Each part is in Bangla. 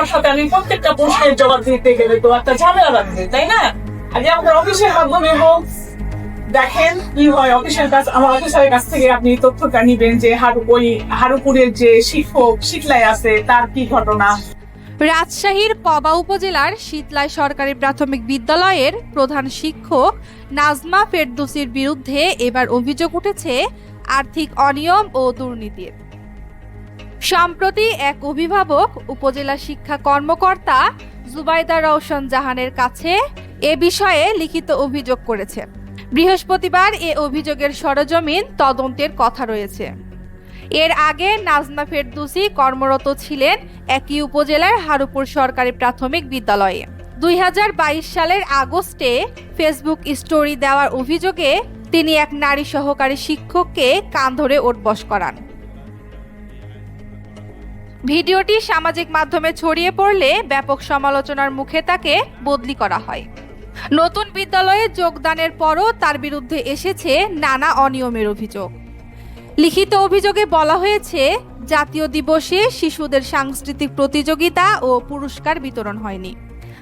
আপনার সাথে আমি প্রত্যেকটা প্রশ্নের জবাব দিতে গেলে তো একটা ঝামেলা লাগবে, তাই না? আগে আপনার অফিসের মাধ্যমে হোক, দেখেন কি হয় অফিসের কাছ আমার অফিসারের কাছ থেকে আপনি তথ্যটা নিবেন যে হারু ওই হারুপুরের যে শিক্ষক আছে, তার কি ঘটনা? রাজশাহীর কবা উপজেলার শীতলাই সরকারি প্রাথমিক বিদ্যালয়ের প্রধান শিক্ষক নাজমা ফেরদৌসির বিরুদ্ধে এবার অভিযোগ উঠেছে আর্থিক অনিয়ম ও দুর্নীতির। সম্প্রতি এক অভিভাবক, উপজেলা শিক্ষা কর্মকর্তা জুবাইদা রওশন জাহানের কাছে এ বিষয়ে লিখিত অভিযোগ করেছে। বৃহস্পতিবার এ অভিযোগের সরজমিন তদন্তের কথা রয়েছে। এর আগে নাজমা ফেরদুসি কর্মরত ছিলেন একই উপজেলার হারুপুর সরকারি প্রাথমিক বিদ্যালয়ে। দুই হাজার বাইশ সালের আগস্টে ফেসবুক স্টোরি দেওয়ার অভিযোগে তিনি এক নারী সহকারী শিক্ষককে কান ধরে ওঠবস করান। ভিডিওটি সামাজিক মাধ্যমে ছড়িয়ে পড়লে ব্যাপক সমালোচনার মুখে তাকে বদলি করা হয়। নতুন বিদ্যালয়ে যোগদানের পরও তার বিরুদ্ধে এসেছে নানা অনিয়মের অভিযোগ। লিখিত অভিযোগে বলা হয়েছে, জাতীয় দিবসে শিশুদের সাংস্কৃতিক প্রতিযোগিতা ও পুরস্কার বিতরণ হয়নি।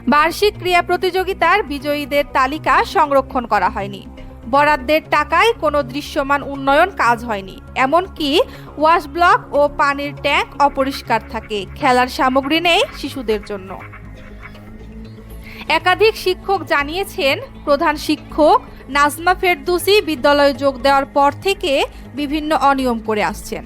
বার্ষিক ক্রীড়া প্রতিযোগিতার বিজয়ীদের তালিকা সংরক্ষণ করা হয়নি। বরাদ্দের টাকায় কোনো দৃশ্যমান উন্নয়ন কাজ হয়নি। এমনকি ওয়াশ ব্লক ও পানির ট্যাঙ্ক অপরিষ্কার থাকে। খেলার সামগ্রী নেই শিশুদের জন্য। একাধিক শিক্ষক জানিয়েছেন প্রধান শিক্ষক নাজমা ফেরদুসি বিদ্যালয়ে যোগ দেওয়ার পর থেকে বিভিন্ন অনিয়ম করে আসছেন।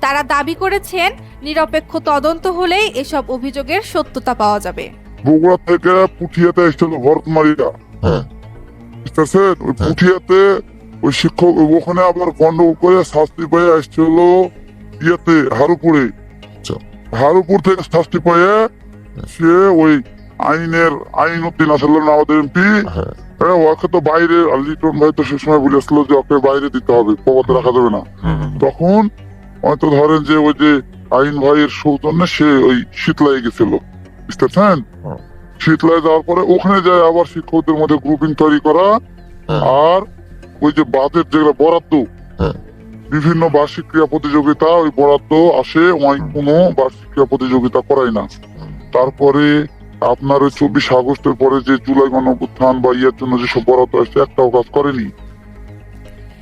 তারা দাবি করেছেন নিরপেক্ষ তদন্ত হলেই এসব অভিযোগের সত্যতা পাওয়া যাবে। বগুড়া থেকে পুঠিয়াতে এসেছিল ভরতমারিয়া হ্যাঁ। বুঝতেছেন ওই পুঠিয়াতে ওই শিক্ষক ওখানে আবার গন্ডগোল করে শাস্তি পেয়ে এসেছিল ইয়েতে হারুপুরে। আচ্ছা। হারুপুর থেকে শাস্তি পেয়ে সে ওই আইনের আইন উদ্দিন আসলেন আমাদের এমপি। হ্যাঁ। হ্যাঁ ওকে তো বাইরে লিটন ভাই তো সে সময় বলেছিল যে ওকে বাইরে দিতে হবে প্রবাদ রাখা যাবে না। তখন হয়তো ধরেন যে ওই যে আইন ভাইয়ের সৌজন্যে সে ওই শীতলাই গেছিল। বুঝতেছেন হুম। শীতলাই যাওয়ার পরে ওখানে যায় আবার শিক্ষকদের মধ্যে গ্রুপিং তৈরি করা হ্যাঁ। আর ওই যে বাজেট যেগুলো বরাদ্দ হ্যাঁ। বিভিন্ন বার্ষিক ক্রিয়া প্রতিযোগিতা ওই বরাদ্দ আসে ওই হুম। কোনো বার্ষিক ক্রিয়া প্রতিযোগিতা করায় না তারপরে আপনার ওই চব্বিশ আগস্টের পরে যে জুলাই গণঅভ্যুত্থান বা ইয়ের জন্য যেসব বরাদ্দ আসছে একটাও কাজ করেনি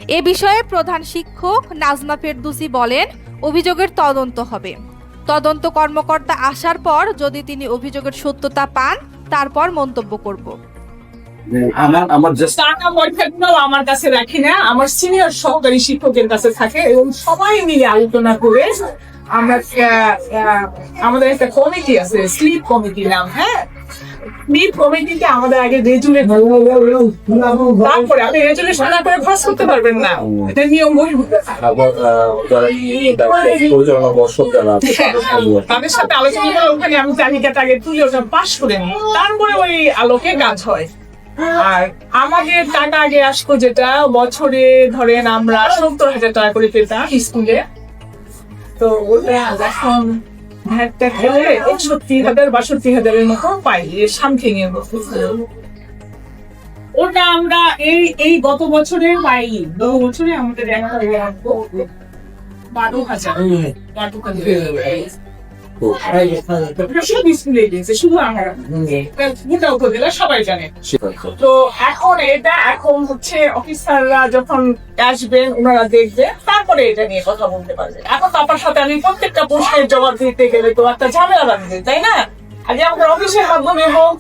এ বিষয়ে প্রধান শিক্ষক নাজমা ফেরদুসি বলেন অভিযোগের তদন্ত হবে তদন্ত কর্মকর্তা আসার পর যদি তিনি অভিযোগের সত্যতা পান তারপর মন্তব্য করব। আমার আমার জাস্ট টাকা পয়সাগুলো আমার কাছে রাখি না আমার সিনিয়র সহকারী শিক্ষকের কাছে থাকে এবং সবাই মিলে আলোচনা করে আমরা আহ, আহ, আমাদের একটা কমিটি আছে স্লিপ কমিটি নাম হ্যাঁ? স্লিপ কমিটিতে আমাদের আগে রেজুলেট তারপরে আপনি রেজুলেশন না করে পাস করতে পারবেন না। এটা নিয়ম আছে, তাদের সাথে আলোচনা করে ওখানে আমি তালিকাটা আগে তুলে ওটা পাস করে তারপরে ওই আলোকে কাজ হয়। আর আমাদের টাকা আগে আসতো যেটা বছরে ধরেন আমরা সত্তর হাজার টাকা করে পেতাম স্কুলে। তো ওটা এখন একটা খেলে একষট্টি হাজার বাষট্টি হাজারের মতো পাই সামথিং এর মতো ওটা আমরা এই এই গত বছরে পাই গত বছরে আমাদের একটা বারো হাজার বারো হাজার সব স্কুলে গিয়েছে শুধু আমরা। গোটা উপজেলা সবাই জানে। তো এখন এটা এখন হচ্ছে অফিসাররা যখন আসবেন ওনারা দেখবে তারপরে এটা নিয়ে কথা বলতে পারবে। এখন আপনার সাথে আমি প্রত্যেকটা প্রশ্নের জবাব দিতে গেলে তো একটা ঝামেলা লাগবে তাই না? আগে আপনার অফিসের মাধ্যমে হোক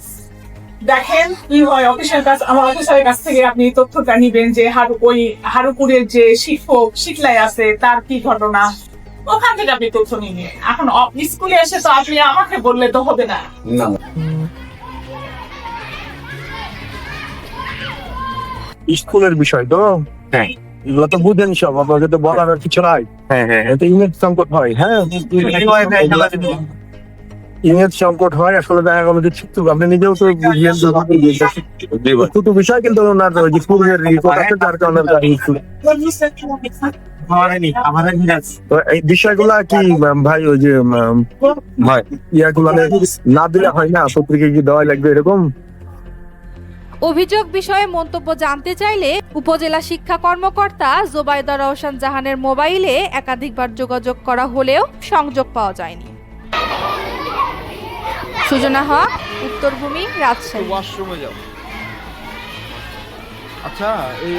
দেখেন কি হয় অফিসের কাছ আমার অফিসারের কাছ থেকে আপনি তথ্যটা নিবেন যে হারু ওই হারুপুরের যে শিক্ষক শীতলাই আছে তার কি ঘটনা? ওখান থেকে আপনি তথ্য নিয়ে এখন স্কুলে এসে তো আপনি আমাকে বললে তো হবে না না স্কুলের বিষয় তো হ্যাঁ। এগুলো তো বুঝেন সব আপনাকে তো বলার কিছু নাই হ্যাঁ হ্যাঁ এটা ইমেজ সংকট হয় হ্যাঁ ইমেজ সংকট হয় আসলে দেখা গেল যে আপনি নিজেও তো ছোট বিষয় কিন্তু ওনার ওই যে পূর্বের রিপোর্ট আছে যার কারণে তার একটু তো এই বিষয়গুলা কি ভাই ওই যে ইয়াগুলা না দিলে হয় না? পত্রিকা কি দেওয়া লাগবে এরকম? অভিযোগ বিষয়ে মন্তব্য জানতে চাইলে উপজেলা শিক্ষা কর্মকর্তা জোবাইদা রওশন জাহানের মোবাইলে একাধিকবার যোগাযোগ করা হলেও সংযোগ পাওয়া যায়নি। সুজনা হক উত্তরভূমি রাজশাহী। ওয়াশরুমে যাও। আচ্ছা এই